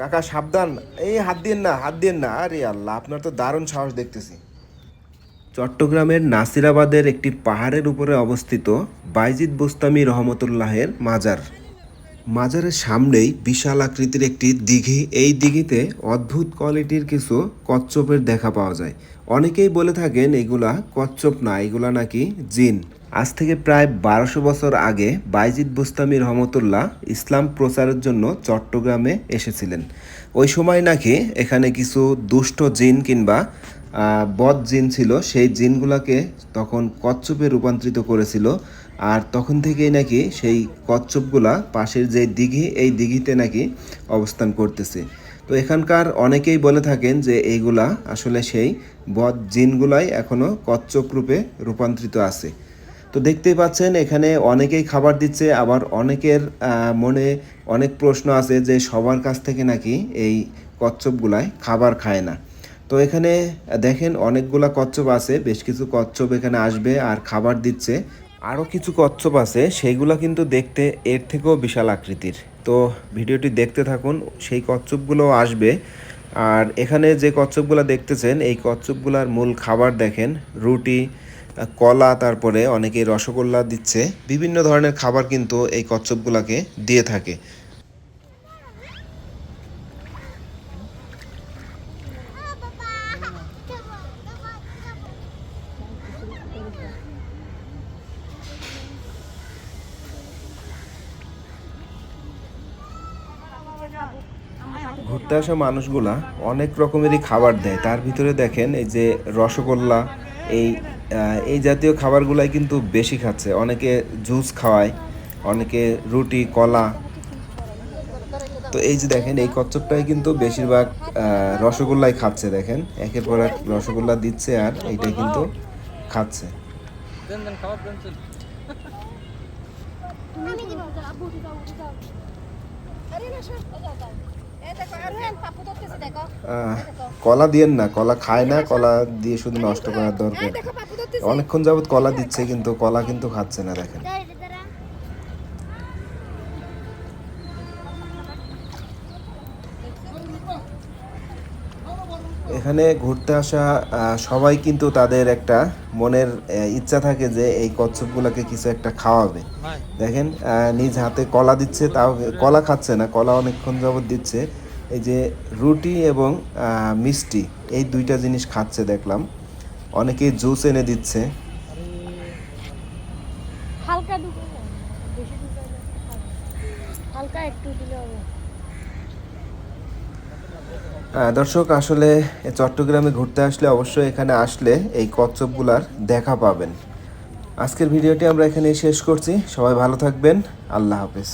কাকা, সাবধান। এই হাত দিন না, হাত দিন না। আরে আল্লাহ, আপনার তো দারুণ সাহস দেখতেছি। চট্টগ্রামের নাসিরাবাদের একটি পাহাড়ের উপরে অবস্থিত বাইজিদ বোস্তামি রহমতুল্লাহের মাজার। মাজারের সামনেই বিশাল আকৃতির একটি দিঘি। এই দিঘিতে অদ্ভুত কোয়ালিটির কিছু কচ্ছপের দেখা পাওয়া যায়। অনেকেই বলে থাকেন এগুলা কচ্ছপ না, এগুলা নাকি জিন। আজ থেকে প্রায় বারোশো বছর আগে বাইজিদ বুস্তামি রহমতুল্লাহ ইসলাম প্রচারের জন্য চট্টগ্রামে এসেছিলেন। ওই সময় নাকি এখানে কিছু দুষ্ট জিন কিংবা বদ জিন ছিল, সেই জিনগুলাকে তখন কচ্ছপে রূপান্তরিত করেছিল। আর তখন থেকেই নাকি সেই কচ্ছপগুলা পাশের যে দিঘি, এই দিঘিতে নাকি অবস্থান করতেছে। তো এখানকার অনেকেই বলে থাকেন যে এইগুলা আসলে সেই বদ জিনগুলাই এখনও কচ্ছপ রূপে রূপান্তরিত আছে। তো দেখতেই পাচ্ছেন, এখানে অনেকেই খাবার দিচ্ছে, আবার অনেকের মনে অনেক প্রশ্ন আছে যে সবার কাছ থেকে নাকি এই কচ্ছপগুলাই খাবার খায় না। তো এখানে, দেখেন অনেকগুলা কচ্ছপ আছে, বেশ কিছু কচ্ছপ এখানে আসবে আর খাবার দিচ্ছে। আরও কিছু কচ্ছপ আছে সেইগুলো কিন্তু দেখতে এর থেকেও বিশাল আকৃতির। তো ভিডিওটি দেখতে থাকুন, সেই কচ্ছপগুলোও আসবে। আর এখানে যে কচ্ছপগুলো দেখতেছেন, এই কচ্ছপগুলার মূল খাবার দেখেন, রুটি, কলা, তারপরে অনেকে রসগোল্লা দিচ্ছে। বিভিন্ন ধরনের খাবার কিন্তু এই কচ্ছপগুলাকে দিয়ে থাকে। ঘুরতে আসা মানুষগুলা অনেক রকমেরই খাবার দেয়। তার ভিতরে দেখেন এই যে রসগোল্লা এই এই জাতীয় খাবারগুলাই কিন্তু বেশি খাচ্ছে। অনেকে জুস খাওয়ায় অনেকে রুটি কলা। তো এই যে দেখেন এই কচ্ছপটাই কিন্তু বেশিরভাগ রসগোল্লাই খাচ্ছে দেখেন। একের পর এক রসগোল্লা দিচ্ছে আর এইটাই কিন্তু খাচ্ছে। দেন কলা দিয়েন না কলা খায় না কলা দিয়ে শুধু নষ্ট করার দরকার। অনেকক্ষণ যাবত কলা দিচ্ছে কিন্তু কলা কিন্তু খাচ্ছে না দেখেন। এখানে ঘুরতে আসা আহ, সবাই কিন্তু তাদের একটা মনের ইচ্ছা থাকে যে এই কচ্ছপগুলোকে কিছু একটা খাওয়াবে। দেখেন আহ, নিজ হাতে কলা দিচ্ছে তাও কলা খাচ্ছে না কলা অনেকক্ষণ যাবত দিচ্ছে। এই যে রুটি এবং আহ, মিষ্টি এই দুইটা জিনিস খাচ্ছে দেখলাম। অনেকেই জুস এনে দিচ্ছে। হালকা একটু দিলে দর্শক, আসলে চট্টগ্রামে ঘুরতে আসলে অবশ্যই এখানে আসলে এই কচ্ছপগুলার দেখা পাবেন। আজকের ভিডিওটি আমরা এখানে শেষ করছি। সবাই ভালো থাকবেন। আল্লাহ হাফেজ।